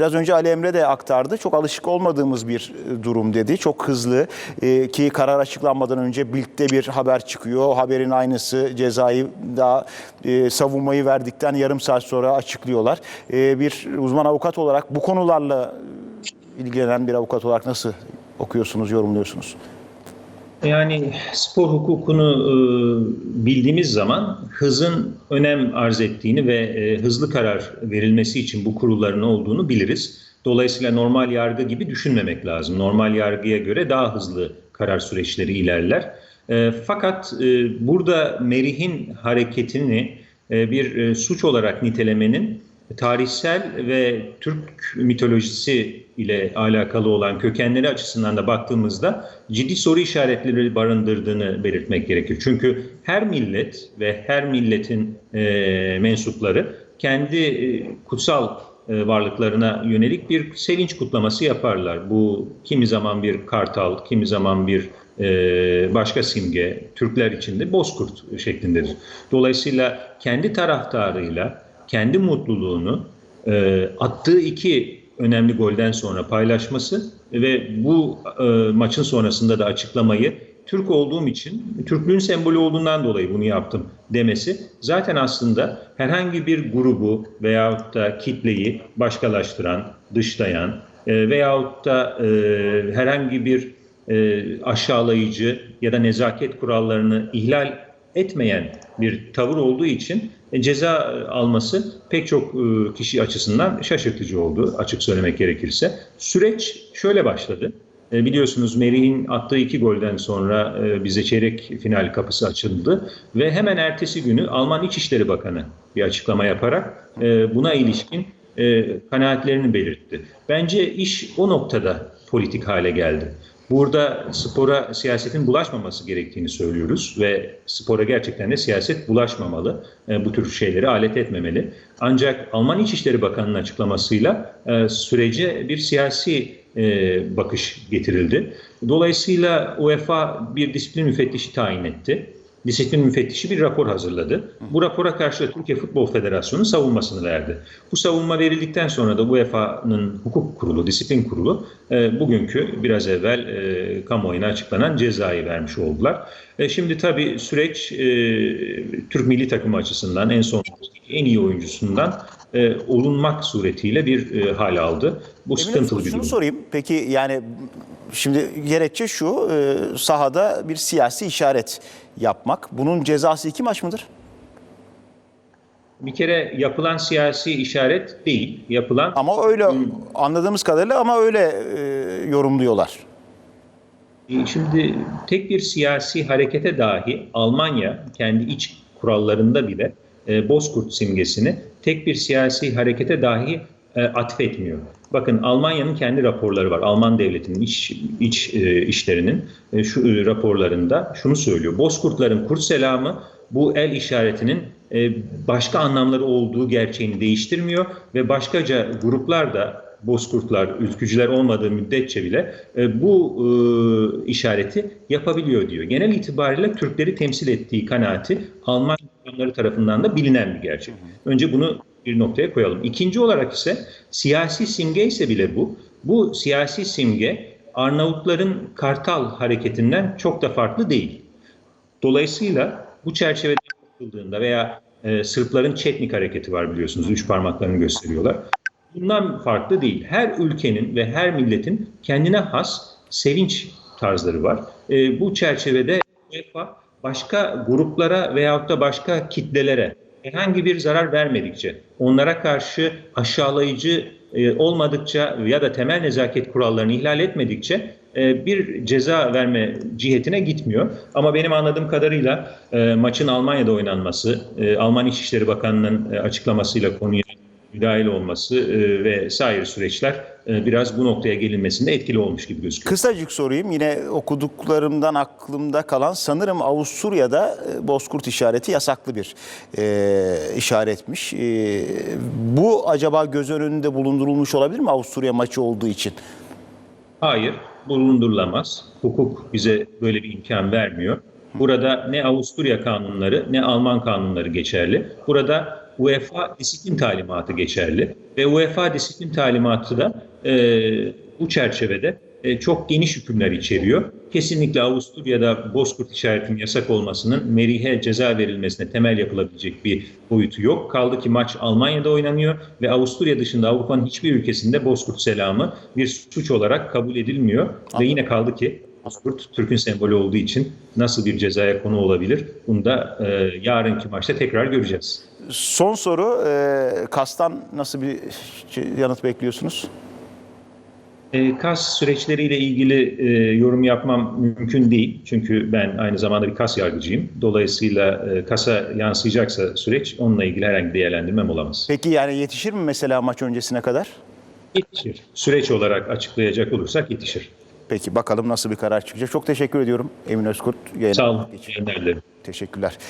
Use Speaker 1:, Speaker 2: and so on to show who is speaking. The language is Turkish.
Speaker 1: biraz önce Ali Emre de aktardı. Çok alışık olmadığımız bir e, durum dedi. Çok hızlı e, ki karar açıklanmadan önce Bild'de bir haber çıkıyor. Haberin aynısı cezayı daha e, savunmayı verdikten yarım saat sonra açıklıyorlar. E, bir uzman avukat olarak bu konularla ilgilenen bir avukat olarak nasıl okuyorsunuz, yorumluyorsunuz?
Speaker 2: Yani spor hukukunu e, bildiğimiz zaman hızın önem arz ettiğini ve e, hızlı karar verilmesi için bu kurulların olduğunu biliriz. Dolayısıyla normal yargı gibi düşünmemek lazım. Normal yargıya göre daha hızlı karar süreçleri ilerler. E, fakat burada Merih'in hareketini bir suç olarak nitelemenin tarihsel ve Türk mitolojisi ile alakalı olan kökenleri açısından da baktığımızda ciddi soru işaretleri barındırdığını belirtmek gerekir. Çünkü her millet ve her milletin e, mensupları kendi e, kutsal e, varlıklarına yönelik bir sevinç kutlaması yaparlar. Bu kimi zaman bir kartal, kimi zaman bir e, başka simge, Türkler için de bozkurt şeklindedir. Dolayısıyla kendi taraftarıyla, kendi mutluluğunu e, attığı iki önemli golden sonra paylaşması ve bu e, maçın sonrasında da açıklamayı Türk olduğum için, Türklüğün sembolü olduğundan dolayı bunu yaptım demesi zaten aslında herhangi bir grubu veyahut da kitleyi başkalaştıran, dışlayan e, veyahut da e, herhangi bir e, aşağılayıcı ya da nezaket kurallarını ihlal etmeyen bir tavır olduğu için e, ceza alması pek çok e, kişi açısından şaşırtıcı oldu açık söylemek gerekirse. Süreç şöyle başladı. E, Biliyorsunuz Merih'in attığı iki golden sonra bize çeyrek final kapısı açıldı ve hemen ertesi günü Alman İçişleri Bakanı bir açıklama yaparak buna ilişkin kanaatlerini belirtti. Bence iş o noktada politik hale geldi. Burada spora siyasetin bulaşmaması gerektiğini söylüyoruz ve spora gerçekten de siyaset bulaşmamalı. E, bu tür şeyleri alet etmemeli. Ancak Alman İçişleri Bakanı'nın açıklamasıyla e, sürece bir siyasi e, bakış getirildi. Dolayısıyla UEFA bir disiplin müfettişi tayin etti. Disiplin müfettişi bir rapor hazırladı. Bu rapora karşı Türkiye Futbol Federasyonu savunmasını verdi. Bu savunma verildikten sonra da UEFA'nın hukuk kurulu, disiplin kurulu e, bugünkü biraz evvel e, kamuoyuna açıklanan cezayı vermiş oldular. E, şimdi tabii süreç e, Türk milli takımı açısından en son en iyi oyuncusundan e, olunmak suretiyle bir e, hal aldı. Bu
Speaker 1: Emine,
Speaker 2: sıkıntılı bir
Speaker 1: şunu
Speaker 2: durum.
Speaker 1: sorayım. Peki yani şimdi gerekçe şu e, sahada bir siyasi işaret yapmak. Bunun cezası iki maç mıdır?
Speaker 2: Bir kere yapılan siyasi işaret değil, yapılan
Speaker 1: Ama öyle anladığımız kadarıyla ama öyle e, yorumluyorlar.
Speaker 2: E, Şimdi tek bir siyasi harekete dahi Almanya kendi iç kurallarında bile e, Bozkurt simgesini tek bir siyasi harekete dahi e, atfetmiyor. Bakın Almanya'nın kendi raporları var. Alman devletinin iç, iç e, işlerinin e, şu e, raporlarında şunu söylüyor. Bozkurtların kurt selamı bu el işaretinin e, başka anlamları olduğu gerçeğini değiştirmiyor ve başkaca gruplar da bozkurtlar, ülkücüler olmadığı müddetçe bile e, bu e, işareti yapabiliyor diyor. Genel itibariyle Türkleri temsil ettiği kanaati Alman insanları tarafından da bilinen bir gerçek. Önce bunu bir noktaya koyalım. İkinci olarak ise siyasi simge ise bile bu. Bu siyasi simge Arnavutların Kartal hareketinden çok da farklı değil. Dolayısıyla bu çerçevede bakıldığında veya e, Sırpların Çetnik hareketi var biliyorsunuz. Üç parmaklarını gösteriyorlar. Bundan farklı değil. Her ülkenin ve her milletin kendine has sevinç tarzları var. E, bu çerçevede UEFA başka gruplara veyahut da başka kitlelere herhangi bir zarar vermedikçe, onlara karşı aşağılayıcı e, olmadıkça ya da temel nezaket kurallarını ihlal etmedikçe e, bir ceza verme cihetine gitmiyor. Ama benim anladığım kadarıyla e, maçın Almanya'da oynanması, Alman İçişleri Bakanı'nın açıklamasıyla konuya müdahil olması e, ve sair süreçler e, biraz bu noktaya gelinmesinde etkili olmuş gibi gözüküyor.
Speaker 1: Kısacık sorayım yine okuduklarımdan aklımda kalan sanırım Avusturya'da e, bozkurt işareti yasaklı bir e, işaretmiş. E, bu acaba göz önünde bulundurulmuş olabilir mi Avusturya maçı olduğu için?
Speaker 2: Hayır, bulundurulamaz. Hukuk bize böyle bir imkan vermiyor. Burada ne Avusturya kanunları ne Alman kanunları geçerli. Burada UEFA disiplin talimatı geçerli ve UEFA disiplin talimatı da e, bu çerçevede e, çok geniş hükümler içeriyor. Kesinlikle Avusturya'da bozkurt işaretinin yasak olmasının Merih'e ceza verilmesine temel yapılabilecek bir boyutu yok. Kaldı ki maç Almanya'da oynanıyor ve Avusturya dışında Avrupa'nın hiçbir ülkesinde bozkurt selamı bir suç olarak kabul edilmiyor. Ve yine kaldı ki bozkurt Türk'ün sembolü olduğu için nasıl bir cezaya konu olabilir? Bunu da e, yarınki maçta tekrar göreceğiz.
Speaker 1: Son soru, e, KAS'tan nasıl bir şey- yanıt bekliyorsunuz?
Speaker 2: E, kas süreçleriyle ilgili e, yorum yapmam mümkün değil. Çünkü ben aynı zamanda bir kas yargıcıyım. Dolayısıyla e, kasa yansıyacaksa süreç onunla ilgili herhangi bir değerlendirmem olamaz.
Speaker 1: Peki yani yetişir mi mesela maç öncesine kadar?
Speaker 2: Yetişir. Süreç olarak açıklayacak olursak yetişir.
Speaker 1: Peki bakalım nasıl bir karar çıkacak. Çok teşekkür ediyorum Emin Özkurt.
Speaker 2: Sağ olun.
Speaker 1: Teşekkürler.